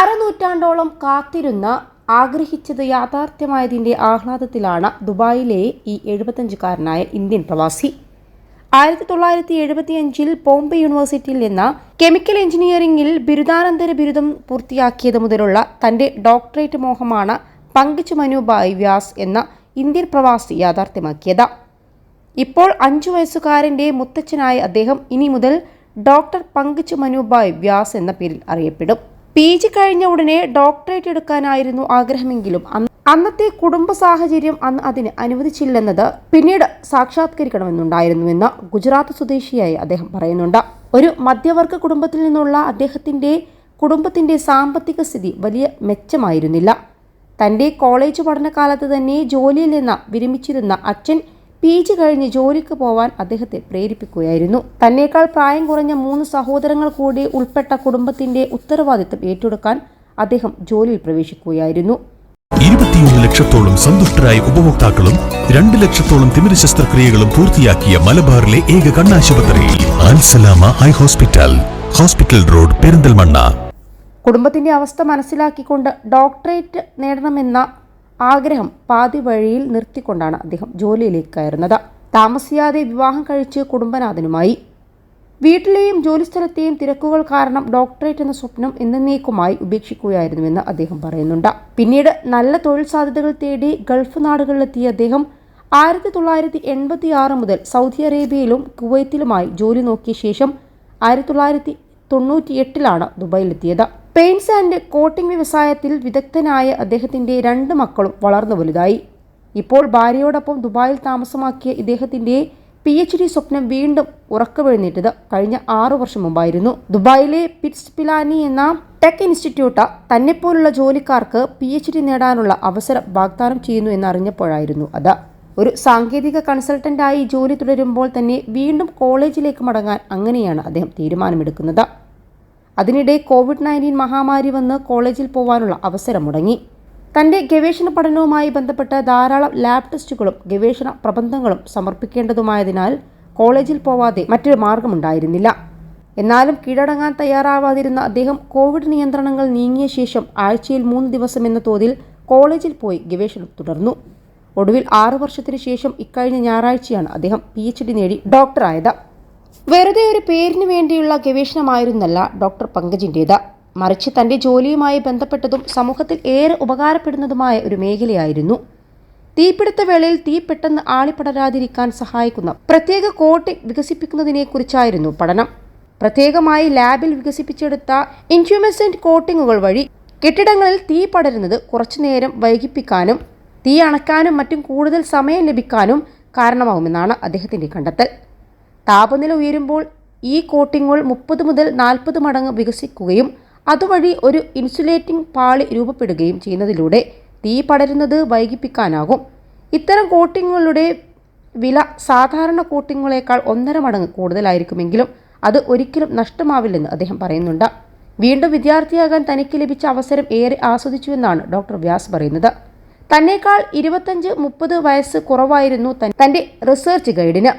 അരനൂറ്റാണ്ടോളം കാത്തിരുന്ന ആഗ്രഹിച്ചത് യാഥാർത്ഥ്യമായതിന്റെ ആഹ്ലാദത്തിലാണ് ദുബായിലെ ഈ എഴുപത്തഞ്ചുകാരനായ ഇന്ത്യൻ പ്രവാസി. ആയിരത്തി തൊള്ളായിരത്തി എഴുപത്തിയഞ്ചിൽ ബോംബെ യൂണിവേഴ്സിറ്റിയിൽ നിന്ന് കെമിക്കൽ എഞ്ചിനീയറിംഗിൽ ബിരുദാനന്തര ബിരുദം പൂർത്തിയാക്കിയത് മുതലുള്ള തന്റെ ഡോക്ടറേറ്റ് മോഹമാണ് പങ്കിച്ചു മനുബായ് വ്യാസ് എന്ന ഇന്ത്യൻ പ്രവാസി യാഥാർത്ഥ്യമാക്കിയത്. ഇപ്പോൾ അഞ്ചു വയസ്സുകാരന്റെ മുത്തച്ഛനായ അദ്ദേഹം ഇനി മുതൽ ഡോക്ടർ പങ്കിച്ചു മനുബായ് വ്യാസ് എന്ന പേരിൽ അറിയപ്പെടും. പി ജി കഴിഞ്ഞ ഉടനെ ഡോക്ടറേറ്റ് എടുക്കാനായിരുന്നു ആഗ്രഹമെങ്കിലും അന്നത്തെ കുടുംബ സാഹചര്യം അന്ന് അതിന് അനുവദിച്ചില്ലെന്നത് പിന്നീട് സാക്ഷാത്കരിക്കണമെന്നുണ്ടായിരുന്നുവെന്ന് ഗുജറാത്ത് സ്വദേശിയായി അദ്ദേഹം പറയുന്നുണ്ട്. ഒരു മധ്യവർഗ കുടുംബത്തിൽ നിന്നുള്ള അദ്ദേഹത്തിന്റെ കുടുംബത്തിന്റെ സാമ്പത്തിക സ്ഥിതി വലിയ മെച്ചമായിരുന്നില്ല. തന്റെ കോളേജ് പഠനകാലത്ത് തന്നെ ജോലിയിൽ നിന്ന് വിരമിച്ചിരുന്ന അച്ഛൻ പി ജി കഴിഞ്ഞ് ജോലിക്ക് പോവാൻ അദ്ദേഹത്തെ പ്രേരിപ്പിക്കുകയായിരുന്നു. തന്നേക്കാൾ പ്രായം കുറഞ്ഞ മൂന്ന് സഹോദരങ്ങൾ കൂടി ഉൾപ്പെട്ട കുടുംബത്തിന്റെ ഉത്തരവാദിത്തം ഏറ്റെടുക്കാൻ അദ്ദേഹം ജോലിയിൽ പ്രവേശിക്കുകയായിരുന്നു. ഇരുപത്തിയൊന്ന് ലക്ഷത്തോളം സന്തുഷ്ടരായ ഉപഭോക്താക്കളും രണ്ട് ലക്ഷത്തോളം തിമിര ശസ്ത്രക്രിയകളും പൂർത്തിയാക്കിയ മലബാറിലെ ഏക കണ്ണാശുപത്രി high hospital hospital road Perinthalmanna. കുടുംബത്തിന്റെ അവസ്ഥ മനസ്സിലാക്കിക്കൊണ്ട് ഡോക്ടറേറ്റ് നേടണമെന്ന ആഗ്രഹം പാതി വഴിയിൽ നിർത്തിക്കൊണ്ടാണ് അദ്ദേഹം ജോലിയിലേക്ക് കയറുന്നത്. താമസിയാതെ വിവാഹം കഴിച്ച് കുടുംബനാഥനുമായി. വീട്ടിലെയും ജോലിസ്ഥലത്തെയും തിരക്കുകൾ കാരണം ഡോക്ടറേറ്റ് എന്ന സ്വപ്നം എന്നേക്കുമായി ഉപേക്ഷിക്കുകയായിരുന്നുവെന്ന് അദ്ദേഹം പറയുന്നുണ്ട്. പിന്നീട് നല്ല തൊഴിൽ സാധ്യതകൾ തേടി ഗൾഫ് നാടുകളിലെത്തിയ അദ്ദേഹം ആയിരത്തി തൊള്ളായിരത്തി എൺപത്തി ആറ് മുതൽ സൗദി അറേബ്യയിലും കുവൈത്തിലുമായി ജോലി നോക്കിയ ശേഷം ആയിരത്തി തൊള്ളായിരത്തി തൊണ്ണൂറ്റിയെട്ടിലാണ് ദുബായിലെത്തിയത്. പെയിൻസ് ആൻഡ് കോട്ടിംഗ് വ്യവസായത്തിൽ വിദഗ്ധനായ അദ്ദേഹത്തിന്റെ രണ്ട് മക്കളും വളർന്നു വലുതായി. ഇപ്പോൾ ഭാര്യയോടൊപ്പം ദുബായിൽ താമസമാക്കിയ ഇദ്ദേഹത്തിന്റെ പി എച്ച് ഡി സ്വപ്നം വീണ്ടും ഉറക്കമെഴുന്നേറ്റത് കഴിഞ്ഞ ആറു വർഷം മുമ്പായിരുന്നു. ദുബായിലെ പിറ്റ്സ് പിലാനി എന്ന ടെക് ഇൻസ്റ്റിറ്റ്യൂട്ട് തന്നെപ്പോലുള്ള ജോലിക്കാർക്ക് പി എച്ച് ഡി നേടാനുള്ള അവസരം വാഗ്ദാനം ചെയ്യുന്നു എന്നറിഞ്ഞപ്പോഴായിരുന്നു അത്. ഒരു സാങ്കേതിക കൺസൾട്ടന്റായി ജോലി തുടരുമ്പോൾ തന്നെ വീണ്ടും കോളേജിലേക്ക് മടങ്ങാൻ അങ്ങനെയാണ് അദ്ദേഹം തീരുമാനമെടുക്കുന്നത്. അതിനിടെ കോവിഡ് നയന്റീൻ മഹാമാരി വന്ന് കോളേജിൽ പോകാനുള്ള അവസരം മുടങ്ങി. തന്റെ ഗവേഷണ പഠനവുമായി ബന്ധപ്പെട്ട ധാരാളം ലാബ് ടെസ്റ്റുകളും ഗവേഷണ പ്രബന്ധങ്ങളും സമർപ്പിക്കേണ്ടതുമായതിനാൽ കോളേജിൽ പോവാതെ മറ്റൊരു മാർഗമുണ്ടായിരുന്നില്ല. എന്നാലും കീഴടങ്ങാൻ തയ്യാറാവാതിരുന്ന അദ്ദേഹം കോവിഡ് നിയന്ത്രണങ്ങൾ നീങ്ങിയ ശേഷം ആഴ്ചയിൽ മൂന്ന് ദിവസം എന്ന തോതിൽ കോളേജിൽ പോയി ഗവേഷണം തുടർന്നു. ഒടുവിൽ ആറു വർഷത്തിനു ശേഷം ഇക്കഴിഞ്ഞ ഞായറാഴ്ചയാണ് അദ്ദേഹം പി എച്ച് ഡി നേടി ഡോക്ടറായത്. വെറുതെ ഒരു പേരിന് വേണ്ടിയുള്ള ഗവേഷണമായിരുന്നല്ല ഡോക്ടർ പങ്കജിന്റേത്. മറിച്ച് തന്റെ ജോലിയുമായി ബന്ധപ്പെട്ടതും സമൂഹത്തിൽ ഏറെ ഉപകാരപ്പെടുന്നതുമായ ഒരു മേഖലയായിരുന്നു. തീപിടുത്ത വേളയിൽ തീ പെട്ടെന്ന് ആളിപ്പടരാതിരിക്കാൻ സഹായിക്കുന്ന പ്രത്യേക കോട്ടി വികസിപ്പിക്കുന്നതിനെക്കുറിച്ചായിരുന്നു പഠനം. പ്രത്യേകമായി ലാബിൽ വികസിപ്പിച്ചെടുത്ത ഇൻഹ്യൂമസെന്റ് കോട്ടിങ്ങുകൾ വഴി കെട്ടിടങ്ങളിൽ തീ പടരുന്നത് കുറച്ചുനേരം വൈകിപ്പിക്കാനും തീ അണക്കാനും മറ്റും കൂടുതൽ സമയം ലഭിക്കാനും കാരണമാകുമെന്നാണ് അദ്ദേഹത്തിന്റെ കണ്ടെത്തൽ. താപനില ഉയരുമ്പോൾ ഈ കോട്ടിങ്ങുകൾ മുപ്പത് മുതൽ നാൽപ്പത് മടങ്ങ് വികസിക്കുകയും അതുവഴി ഒരു ഇൻസുലേറ്റിംഗ് പാളി രൂപപ്പെടുകയും ചെയ്യുന്നതിലൂടെ തീ പടരുന്നത് വൈകിപ്പിക്കാനാകും. ഇത്തരം കോട്ടിങ്ങുകളുടെ വില സാധാരണ കോട്ടിങ്ങുകളേക്കാൾ ഒന്നര മടങ്ങ് കൂടുതലായിരിക്കുമെങ്കിലും അത് ഒരിക്കലും നഷ്ടമാവില്ലെന്ന് അദ്ദേഹം പറയുന്നുണ്ട്. വീണ്ടും വിദ്യാർത്ഥിയാകാൻ തനിക്ക് ലഭിച്ച അവസരം ഏറെ ആസ്വദിച്ചുവെന്നാണ് ഡോക്ടർ വ്യാസ് പറയുന്നത്. തന്നേക്കാൾ ഇരുപത്തഞ്ച് മുപ്പത് വയസ്സ് കുറവായിരുന്നു തന്റെ റിസർച്ച് ഗൈഡിന്.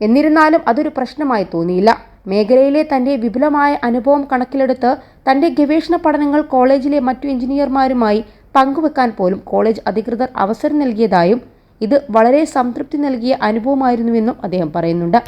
എന്നിരുന്നാലും അതൊരു പ്രശ്നമായി തോന്നിയില്ല. മേഖലയിലെ തന്റെ വിപുലമായ അനുഭവം കണക്കിലെടുത്ത് തന്റെ ഗവേഷണ പഠനങ്ങൾ കോളേജിലെ മറ്റു എഞ്ചിനീയർമാരുമായി പങ്കുവെക്കാൻ പോലും കോളേജ് അധികൃതർ അവസരം നൽകിയതായും ഇത് വളരെ സംതൃപ്തി നൽകിയ അനുഭവമായിരുന്നുവെന്നും അദ്ദേഹം പറയുന്നുണ്ട്.